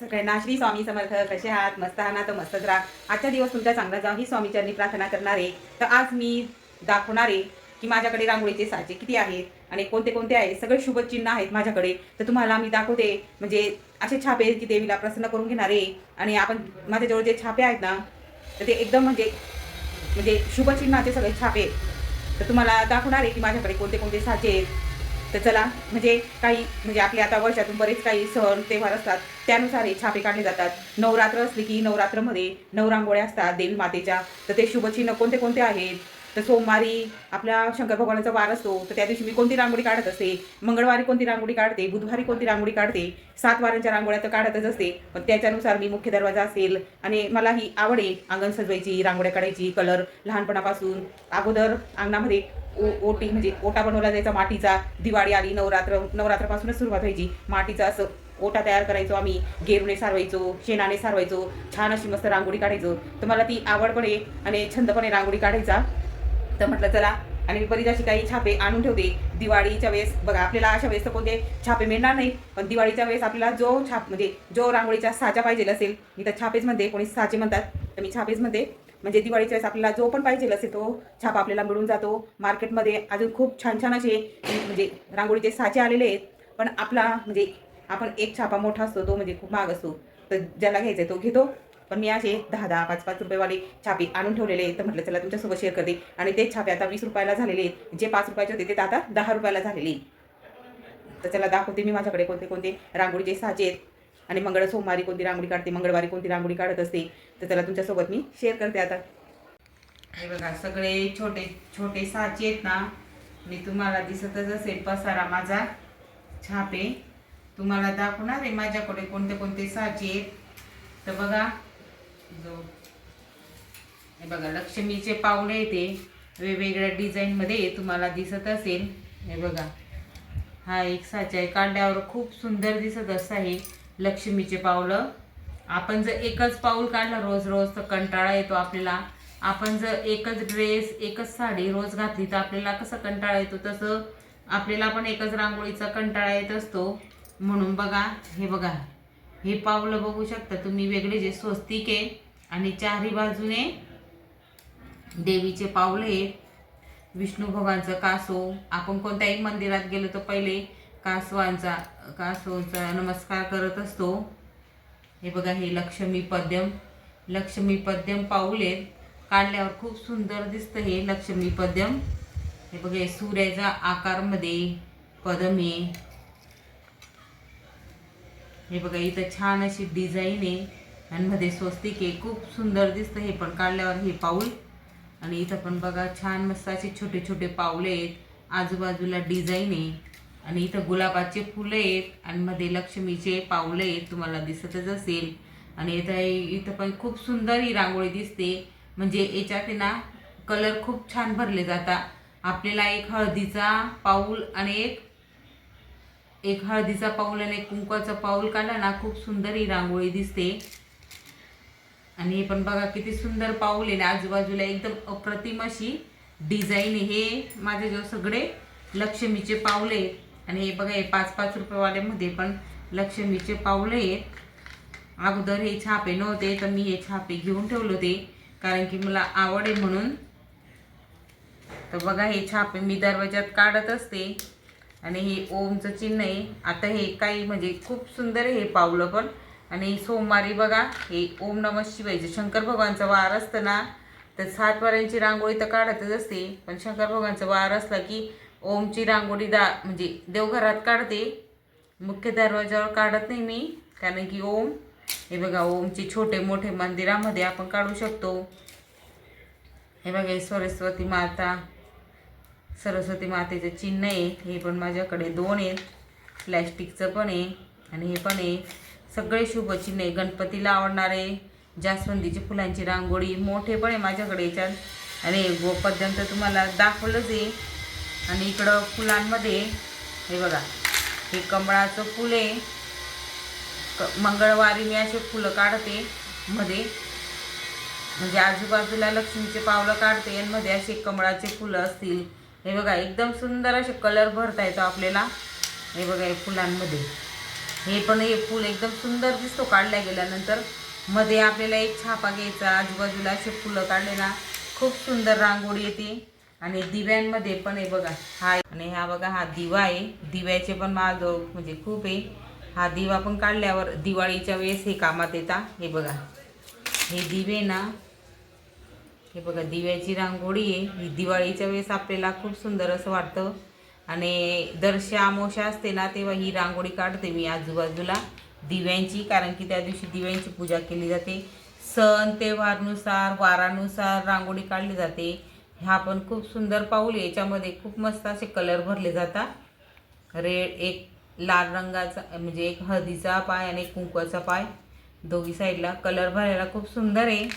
सगळ्यांना श्री स्वामी समर्थ कसे आहात? मस्त आहात तर मस्तच राहा. आजचा दिवस तुमचा चांगला जाऊ ही स्वामीचरणी प्रार्थना करणार. आहे तर आज मी दाखवणार आहे की माझ्याकडे रांगोळीचे साचे किती आहेत आणि कोणते कोणते आहेत? सगळे शुभचिन्ह आहेत माझ्याकडे. तर तुम्हाला मी दाखवते. म्हणजे असे छापे आहेत की देवीला प्रसन्न करून घेणार. आहे आणि आपण माझ्याजवळ जे छापे आहेत ना तर ते एकदम म्हणजे म्हणजे शुभचिन्हाचे सगळे छापे आहेत. तर तुम्हाला दाखवणार आहे की माझ्याकडे कोणते कोणते साचे आहेत. तर चला म्हणजे काही म्हणजे आपले आता वर्षातून बरेच काही सण तेव्हार असतात त्यानुसार हे छापे काढले जातात. नवरात्र असली की नवरात्रमध्ये नवरांगोळ्या असतात देवी मातेच्या. तर ते शुभचिन्ह कोणते कोणते आहेत? तर सोमवारी आपल्या शंकर भगवानाचा वार असतो तर त्या दिवशी मी कोणती रांगोळी काढत असते? मंगळवारी कोणती रांगोळी काढते? बुधवारी कोणती रांगोळी काढते? सात वारांच्या रांगोळ्या तर काढतच असते पण त्याच्यानुसार मी मुख्य दरवाजा असेल आणि मला ही आवड आहे अंगण सजवायची रांगोळ्या काढायची कलर लहानपणापासून. अगोदर अंगणामध्ये ओ ओटी म्हणजे ओटा बनवला जायचा मातीचा. दिवाळी आली नवरात्र नवरात्रापासूनच सुरुवात व्हायची. मातीचा असं ओटा तयार करायचो आम्ही. गेरूने सारवायचो शेणाने सारवायचो छान अशी मस्त रांगोळी काढायचो. तर मला ती आवड पण आहे आणि छंद पण आहे रांगोळी काढायचा. तर म्हटलं चला आणि मी बरीच अशी काही छापे आणून ठेवते. दिवाळीच्या वेळेस बघा आपल्याला अशा वेळेस तर कोणते छापे मिळणार नाही पण दिवाळीच्या वेळेस आपल्याला जो छाप म्हणजे जो रांगोळीचा साचा पाहिजे असेल मी तर छापेच म्हणते. कोणी साचे म्हणतात तर मी छापेच म्हणते. म्हणजे दिवाळीच्या वेळेस आपल्याला जो पण पाहिजे असेल तो छाप आपल्याला मिळून जातो. मार्केटमध्ये अजून खूप छान छान असे म्हणजे रांगोळीचे साचे आलेले आहेत. पण आपला म्हणजे आपण एक छापा मोठा असतो तो म्हणजे खूप महाग असतो. तर ज्याला घ्यायचा आहे तो घेतो. पण मी असे दहा दहा पाच पाच रुपयेवाले छापे आणून ठेवलेले आहेत. तर म्हटलं चला तुमच्यासोबत शेअर करते. आणि ते छापे आता वीस रुपयाला झालेले आहेत. जे पाच रुपयाचे होते ते आता दहा रुपयाला झालेले तर चला दाखवते मी माझ्याकडे कोणते कोणते रांगोळीचे साचे आहेत. आणि मंगळ सोमवारी कोणती रांगोळी काढते मंगळवारी कोणती रांगोळी काढत असते तर त्याला तुमच्यासोबत मी शेअर करते आता. हे बघा सगळे छोटे छोटे साचे आहेत ना मी तुम्हाला दिसतच असेल पसारा माझा छापे. तुम्हाला दाखवणार आहे माझ्याकडे कोणते कोणते साचे आहेत. तर बघा जो हे बघा लक्ष्मीचे पावले ते वेगवेगळ्या डिझाईनमध्ये तुम्हाला दिसत असेल. हे बघा हा एक साचा आहे. काढल्यावर खूप सुंदर दिसत असं आहे. लक्ष्मीचे पावलं. आपण जर एकच पाऊल काढलं रोज रोज तर कंटाळा येतो आपल्याला. आपण जर एकच ड्रेस एकच साडी रोज घातली तर आपल्याला कसं कंटाळा येतो? तसं आपल्याला पण एकच रांगोळीचा कंटाळा येत असतो. म्हणून बघा हे बघा. हे पावलं बघू शकता तुम्ही वेगळे जे स्वस्तिक आहे आणि चारही बाजूने देवीचे पाऊल आहेत. विष्णू भगवानचं कासो आपण कोणत्याही मंदिरात गेलो तर पहिले कासवांचा कासवाचा नमस्कार करत असतो. हे बघा हे लक्ष्मी पद्यम. लक्ष्मी पद्यम पाऊलेत. काढल्यावर खूप सुंदर दिसतं हे लक्ष्मी पद्यम. हे बघा हे सूर्याच्या आकारमध्ये पदम आहे. हे बघा इथं छान अशी डिझाईन आहे. आणि मध्ये स्वस्तिक आहे. खूप सुंदर दिसतं हे पण. काढल्यावर हे पाऊल. आणि इथं पण बघा छान मस्त असे छोटे छोटे पावले आहेत. आजूबाजूला डिझाईन आहे. आणि इथं गुलाबाचे फुलं आहेत आणि मध्ये लक्ष्मीचे पावलं आहेत तुम्हाला दिसतच असेल. आणि इथं इथं पण खूप सुंदर ही रांगोळी दिसते. म्हणजे याच्यात आहे ना कलर खूप छान भरले जातात आपल्याला एक हळदीचा पाऊल आणि एक एक हळदीचा पाऊल आणि एक कुंकवाचा पाऊल काढला ना खूप सुंदर ही रांगोळी दिसते. आणि हे पण बघा किती सुंदर पाऊल आहे ना आजूबाजूला एकदम अप्रतिम अशी डिझाईन आहे. हे माझ्याजवळ सगळे लक्ष्मीचे पाऊल आहेत. आणि हे बघा हे पाच पाच रुपयेवाल्यामध्ये पण लक्ष्मीचे पावलं आहेत. अगोदर हे छापे नव्हते तर मी हे छापे घेऊन ठेवले होते कारण की मला आवड आहे म्हणून. तर बघा हे छापे मी दरवाजात काढत असते आणि हे ओमचं चिन्ह आहे. आता हे काही म्हणजे खूप सुंदर आहे हे पावलं पण. आणि सोमवारी बघा हे ओम नम शिवायचे शंकर भगवानचा वार असतं ना तर सात वाऱ्यांची रांगोळी तर काढतच असते. पण शंकर भगवानचा वार असला की ओमची रांगोळी दा म्हणजे देवघरात काढते. मुख्य दरवाजावर काढत नाही मी कारण की ओम हे बघा ओमचे छोटे मोठे मंदिरामध्ये आपण काढू शकतो. हे बघा सरस्वती माता सरस्वती मातेचं चिन्ह आहे हे पण माझ्याकडे दोन आहेत. प्लॅस्टिकचं पण आहे आणि हे पण आहे. सगळे शुभ चिन्ह आहे. गणपतीला आवडणारे जास्वंदीची फुलांची रांगोळी मोठे पण आहे माझ्याकडे याच्यात. आणि गोपद्यंत तुम्हाला दाखवलंच आहे. आणि इकडं फुलांमध्ये हे बघा हे कमळाचं फुल आहे. क मंगळवारी मी असे फुलं काढते मध्ये. म्हणजे आजूबाजूला लक्ष्मीचे पावलं काढते आणि मध्ये असे कमळाचे फुलं असतील. हे बघा एकदम सुंदर असे कलर भरता येतो आपल्याला. हे बघा हे फुलांमध्ये. हे पण हे फूल एकदम सुंदर दिसतो काढल्या गेल्यानंतर. मध्ये आपल्याला एक छापा घ्यायचा आजूबाजूला असे फुलं काढले ना खूप सुंदर रांगोळी येते. आणि दिव्यांमध्ये पण आहे बघा हा आणि हा बघा हा दिवा आहे. दिव्याचे पण माझ म्हणजे खूप आहे. हा दिवा पण काढल्यावर दिवाळीच्या वेळेस हे कामात येतात हे बघा. हे दिवे ना हे बघा दिव्याची रांगोळी आहे. ही दिवाळीच्या वेळेस आपल्याला खूप सुंदर असं वाटतं. आणि दर्श आमोशा असते ना तेव्हा ही रांगोळी काढते मी आजूबाजूला दिव्यांची कारण की त्या दिवशी दिव्यांची पूजा केली जाते. सण त्योहारनुसार वारानुसार रांगोळी काढली जाते. हा पण खूप सुंदर पाऊल आहे. याच्यामध्ये खूप मस्त असे कलर भरले जातात. रेड एक लाल रंगाचा म्हणजे एक हळदीचा पाय आणि एक कुंकवाचा पाय. दोघी साईडला कलर भरायला खूप सुंदर आहे.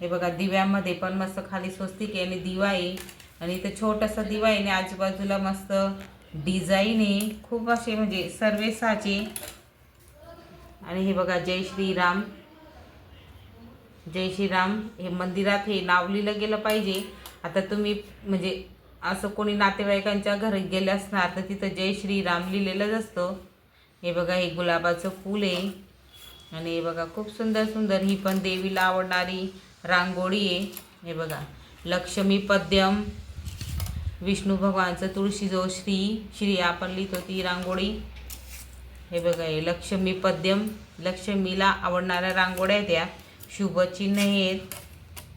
हे बघा दिव्यामध्ये पण मस्त खाली स्वस्तिक आहे आणि दिवा आहे. आणि इथं छोटासा दिवा आहे आणि आजूबाजूला मस्त डिझाईन आहे. खूप असे म्हणजे सर्वे साचे. आणि हे बघा जय श्रीराम. जय श्रीराम. हे मंदिरात हे नाव लिहिलं गेलं पाहिजे. आता तुम्ही म्हणजे असं कोणी नातेवाईकांच्या घरी गेले असणार तर तिथं जय श्रीराम लिहिलेलंच असतं. हे बघा हे गुलाबाचं फूल आहे. आणि हे बघा खूप सुंदर सुंदर ही पण देवीला आवडणारी रांगोळी आहे. हे बघा लक्ष्मी पद्यम. विष्णू भगवानचं तुळशी जो श्री श्री आपण लिहितो ती रांगोळी. हे बघा हे लक्ष्मी पद्यम. लक्ष्मीला आवडणाऱ्या रांगोळ्या आहेत शुभचिन्ह आहेत.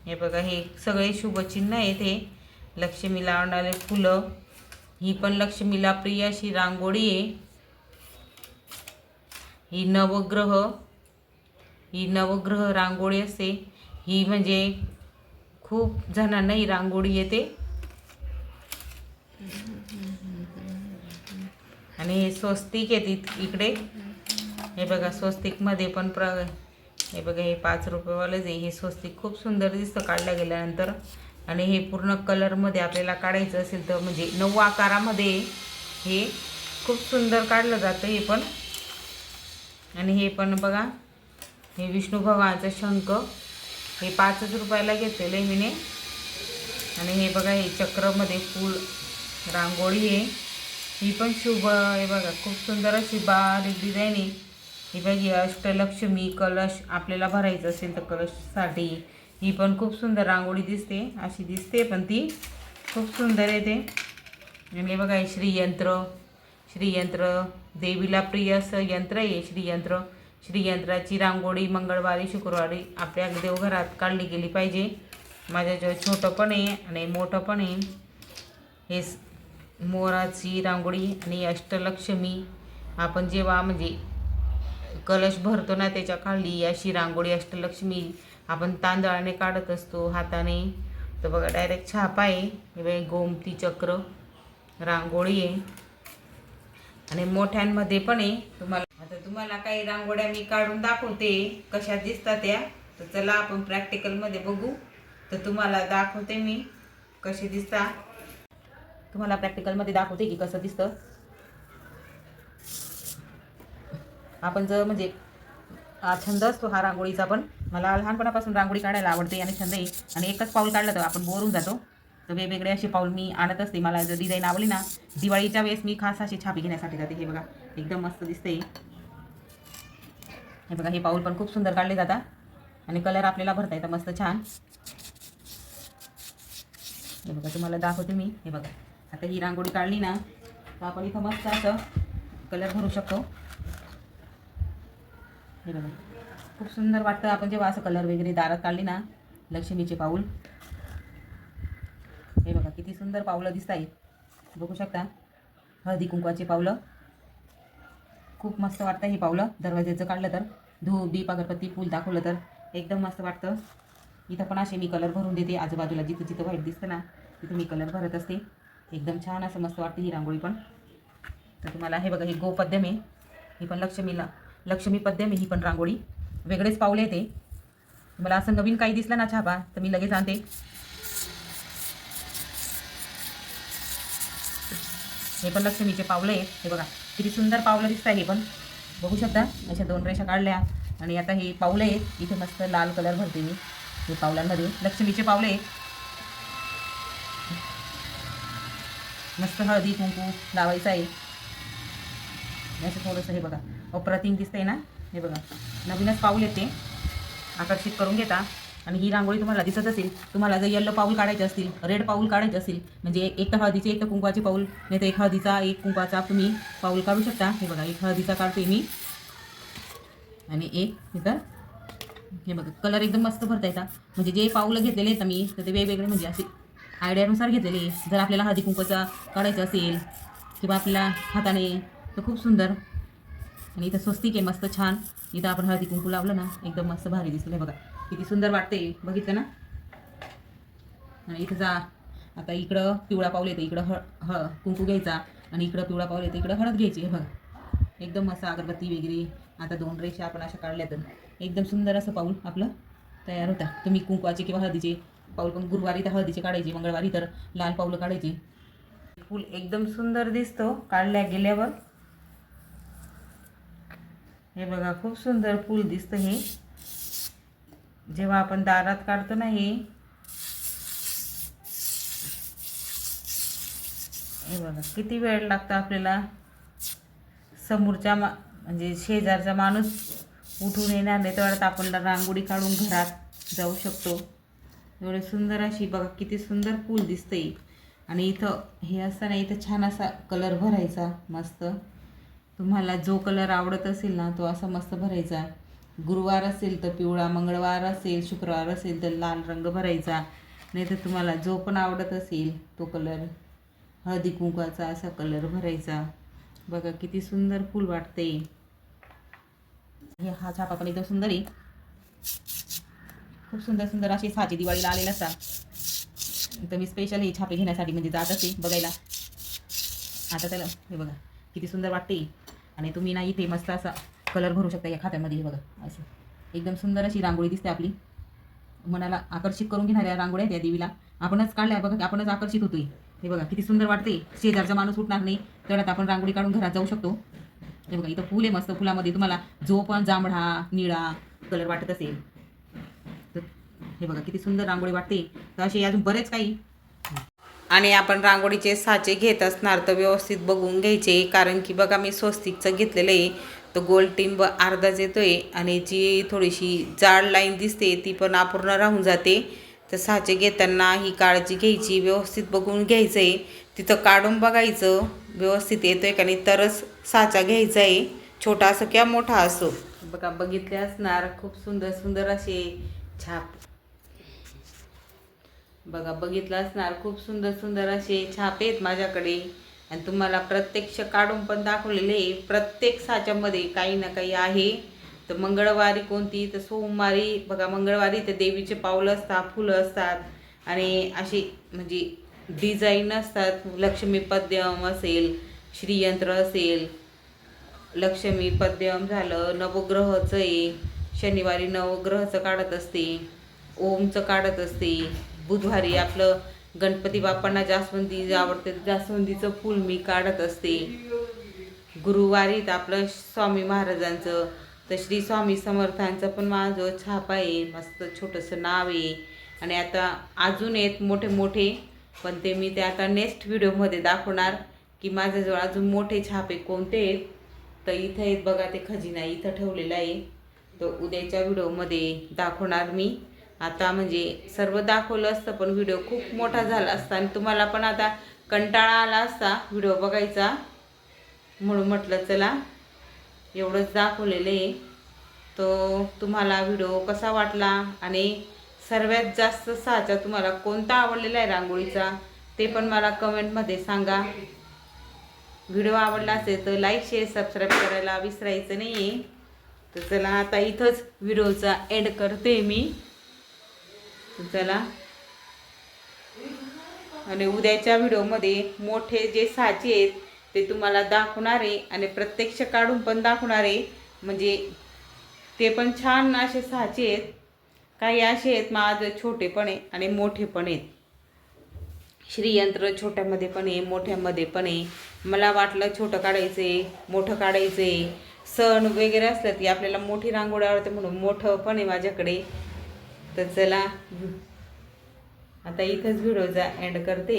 हे बघा हे सगळे शुभचिन्ह आहेत हे. लक्ष्मीला आणणारे फुलं. ही पण लक्ष्मीला प्रिय अशी रांगोळी आहे. ही नवग्रह. ही नवग्रह रांगोळी असते. ही म्हणजे खूप जणांना ही रांगोळी येते. आणि हे स्वस्तिक आहेत इकडे. हे बघा स्वस्तिकमध्ये पण प्र हे बघा हे पाच रुपयेवालंच आहे. हे स्वस्तिक खूप सुंदर दिसतं काढल्या गेल्यानंतर. आणि हे पूर्ण कलरमध्ये आपल्याला काढायचं असेल तर म्हणजे नऊ आकारामध्ये हे खूप सुंदर काढलं जातं हे पण. आणि हे पण बघा हे विष्णू भगवानचं शंख. हे पाचच रुपयाला घेतलेलं आहे मीने. आणि हे बघा हे चक्रमध्ये फूल रांगोळी आहे. ही पण शुभ हे बघा खूप सुंदर अशी बारीक डिझाईन आहे. ही बघी अष्टलक्ष्मी कलश आपल्याला भरायचं असेल तर कलशसाठी ही पण खूप सुंदर रांगोळी दिसते अशी दिसते पण ती खूप सुंदर येते म्हणजे आणि हे बघा हे श्रीयंत्र श्रीयंत्र देवीला प्रिय असं यंत्र आहे श्रीयंत्र. श्रीयंत्राची रांगोळी मंगळवारी शुक्रवारी आपल्या देवघरात काढली गेली पाहिजे. माझ्याजवळ छोटं पण आहे आणि मोठं पण आहे. हे मोराची रांगोळी आणि अष्टलक्ष्मी आपण जेव्हा म्हणजे कलश भरतो ना त्याच्याखाली अशी रांगोळी अष्टलक्ष्मी आपण तांदळाने काढत असतो हाताने. तर बघा डायरेक्ट छाप आहे. हे बाई गोमती चक्र रांगोळी आहे. आणि मोठ्यांमध्ये पण आहे. तुम्हाला आता तुम्हाला काही रांगोळ्या मी काढून दाखवते. कशा दिसतात त्या? तर चला आपण प्रॅक्टिकलमध्ये बघू. तर तुम्हाला दाखवते मी कशी दिसतात. तुम्हाला प्रॅक्टिकलमध्ये दाखवते की कसं दिसतं. आपण जर म्हणजे हा छंद असतो हा रांगोळीचा पण. मला लहानपणापासून रांगोळी काढायला आवडते आणि छंद. आहे आणि एकच पाऊल काढलं तर आपण बोरून जातो. तर वेगवेगळे असे पाऊल मी आणत असते. मला जर डिझाईन आवडली ना दिवाळीच्या वेळेस मी खास अशी छापी घेण्यासाठी जाते. हे बघा एकदम मस्त दिसते. हे बघा हे पाऊल पण खूप सुंदर काढले जातात. आणि कलर आपल्याला भरता येतं मस्त छान. हे बघा तुम्हाला दाखवते मी. हे बघा आता ही रांगोळी काढली ना तर आपण इथं मस्त असं कलर भरू शकतो. हे बघा. खूप सुंदर वाटतं. आपण जेव्हा असं कलर वगैरे दारात काढली ना लक्ष्मीचे पाऊल. हे बघा किती सुंदर पावलं दिसत आहेत बघू शकता. हळदी कुंकवाचे पावलं. खूप मस्त वाटतं हे पावलं. दरवाज्याचं काढलं तर. धूप दीप अगरबत्ती फूल दाखवलं तर. एकदम मस्त वाटतं. इथं पण असे मी कलर भरून देते. आजूबाजूला जिथं जिथं व्हाईट दिसतं ना तिथं मी कलर भरत असते. एकदम छान असं मस्त वाटते ही रांगोळी पण. तर तुम्हाला हे बघा हे गोपद्यम आहे. हे पण लक्ष्मीला लक्ष्मी पद्यमी ही पण रांगोळी. वेगळेच पावले ते. मला असं नवीन काही दिसलं ना छापा तर मी लगेच आणते. हे पण लक्ष्मीचे पावलं आहेत. हे बघा किती सुंदर पावलं दिसत आहे हे पण. बघू शकता अशा दोन रेषा काढल्या. आणि आता हे पावलं आहेत. इथे मस्त लाल कलर भरते मी. हे पावलांमध्ये लक्ष्मीचे पावले आहेत. मस्त हळदी कुंकू लावायचं आहे. असं थोडंसं हे बघा. अप्रतिम दिसतंय ना? हे बघा. नवीनच पाऊल येते. आकर्षित करून घेता. आणि ही रांगोळी तुम्हाला दिसत असेल तुम्हाला जर येल्लो पाऊल काढायचे असतील रेड पाऊल काढायचे असतील म्हणजे एक तर हळदीचे एक तर कुंकवाचे पाऊल नाही तर एक हळदीचा एक कुंकवाचा तुम्ही पाऊल काढू शकता. हे बघा एक हळदीचा काढते मी. आणि एक इथं. हे बघा कलर एकदम मस्त भरता येतात म्हणजे जे पाऊलं घेतलेले आहेत मी तर ते वेगवेगळे म्हणजे असे आयडियानुसार घेतलेले जर आपल्याला हळदी कुंकवाचा काढायचं असेल किंवा आपल्या हाताने तर खूप सुंदर. आणि इथं स्वस्तिक आहे मस्त छान. इथं आपण हळदी कुंकू लावलं ना एकदम मस्त भारी दिसलं. बघा किती सुंदर वाटते बघितलं ना? आणि इथं जा. आता इकडं पिवळा पाऊल येतं इकडं हळ हळ कुंकू घ्यायचा. आणि इकडं पिवळा पाऊल येतं इकडं हळद घ्यायची. बघा. एकदम मस्त अगरबत्ती वगैरे. आता दोन रेषा आपण अशा काढल्या तर एकदम सुंदर असं पाऊल आपलं तयार होतं. तुम्ही कुंकवाचे किंवा हळदीचे पाऊल पण गुरुवारी तर हळदीचे काढायचे. मंगळवारी तर लाल पाऊलं काढायचे. फूल एकदम सुंदर दिसतो. काढल्या गेल्यावर. हे बघा खूप सुंदर फूल दिसतं हे. जेव्हा आपण दारात काढतो ना हे. हे बघा किती वेळ लागतो आपल्याला? समोरच्या मा म्हणजे शेजारचा माणूस उठून येणार नाही तेवढ्यात आपण रांगोळी काढून घरात जाऊ शकतो. एवढे सुंदर अशी बघा किती सुंदर फूल दिसतंय. आणि इथं हे असताना इथं छान असा कलर भरायचा मस्त. तुम्हाला जो कलर आवडत असेल ना तो असा मस्त भरायचा. गुरुवार असेल तर पिवळा मंगळवार असेल शुक्रवार असेल तर लाल रंग भरायचा. नाही तर तुम्हाला जो पण आवडत असेल तो कलर हळदी कुंकवाचा असा कलर भरायचा. बघा किती सुंदर फूल वाटते हे हा छापा पण एकदम सुंदर आहे. खूप सुंदर सुंदर असे साचे दिवाळीला आलेला असतात तर मी स्पेशल हे छापे घेण्यासाठी म्हणजे जात असे बघायला. आता त्याला हे बघा किती सुंदर वाटते आणि तुम्ही ना इथे मस्त असा कलर भरू शकता या खात्यामध्ये हे बघा. असं एकदम सुंदर अशी रांगोळी दिसते आपली. मनाला आकर्षित करून घेणाऱ्या रांगोळ्या त्या देवीला. आपणच काढल्या बघा आपणच आकर्षित होतोय. हे बघा किती सुंदर वाटते. शेजारचा माणूस उठणार नाही तेवढ्यात आपण रांगोळी काढून घरात जाऊ शकतो. हे बघा इथं फुल आहे मस्त फुलामध्ये तुम्हाला जो पण जांभळा निळा कलर वाटत असेल तर हे बघा किती सुंदर रांगोळी वाटते. तर असे अजून बरेच काही आणि आपण रांगोळीचे साचे घेत असणार तर व्यवस्थित बघून घ्यायचे कारण की बघा मी स्वस्तिकचं घेतलेलं आहे. तर गोल टिंब अर्धाच येतो आहे आणि जी थोडीशी जाड लाईन दिसते ती पण अपूर्ण राहून जाते. तर साचे घेताना ही काळजी घ्यायची व्यवस्थित बघून घ्यायचं आहे तिथं काढून बघायचं व्यवस्थित येतो आहे का नाही तरच साचा घ्यायचा आहे छोटा असो किंवा मोठा असो. बघा बघितले असणार खूप सुंदर सुंदर असे छाप. बघा बघितलं असणार. खूप सुंदर सुंदर असे छाप आहेत माझ्याकडे. आणि तुम्हाला प्रत्यक्ष काढून पण दाखवलेले आहे. प्रत्येक साच्यामध्ये काही ना काही आहे. तर मंगळवारी कोणती? तर सोमवारी. बघा मंगळवारी तर देवीचे पावलं असतात फुलं असतात. आणि अशी म्हणजे डिझाईन असतात. लक्ष्मी पद्यम असेल श्रीयंत्र असेल. लक्ष्मी पद्यम झालं नवग्रहचं आहे. शनिवारी नवग्रहचं काढत असते. ओमचं काढत असते. बुधवारी आपलं गणपती बाप्पांना जास्वंदी आवडते जास्वंदीचं फूल मी काढत असते. गुरुवारी तर आपलं स्वामी महाराजांचं तर श्री स्वामी समर्थांचं पण माझं छाप आहे मस्त छोटंसं नाव आहे. आणि आता अजून आहेत मोठे मोठे पण ते मी ते आता नेक्स्ट व्हिडिओमध्ये दाखवणार की माझ्याजवळ अजून मोठे छाप आहे. कोणते आहेत? तर इथं आहेत बघा ते खजिना इथं ठेवलेला आहे. तर उद्याच्या व्हिडिओमध्ये दाखवणार मी. आता म्हणजे सर्व दाखवलं असतं पण व्हिडिओ खूप मोठा झाला असता. आणि तुम्हाला पण आता कंटाळा आला असता व्हिडिओ बघायचा. म्हणून म्हटलं चला एवढंच दाखवलेलं आहे. तो तुम्हाला व्हिडिओ कसा वाटला? आणि सर्वात जास्त साचा तुम्हाला कोणता आवडलेला आहे रांगोळीचा? ते पण मला कमेंटमध्ये सांगा. व्हिडिओ आवडला असेल तर लाईक शेअर सबस्क्राईब करायला विसरायचं नाही आहे तर चला आता इथंच व्हिडिओचा एंड करते मी. तर चला. आणि उद्याच्या व्हिडिओमध्ये मोठे जे साचे आहेत ते तुम्हाला दाखवणार आहे आणि प्रत्यक्ष काढून पण दाखवणार आहे. म्हणजे ते पण छान असे साचे आहेत. काही असे आहेत माझं छोटे पण आहे आणि मोठे पण आहेत. श्रीयंत्र छोट्यामध्ये पण आहे मोठ्यामध्ये पण आहे. मला वाटलं छोटं काढायचं आहे मोठं काढायचं आहे. सण वगैरे असलं की आपल्याला मोठी रांगोळी आवडते म्हणून मोठं पण आहे माझ्याकडे. तर चला. आता इथंच व्हिडिओचा एंड करते.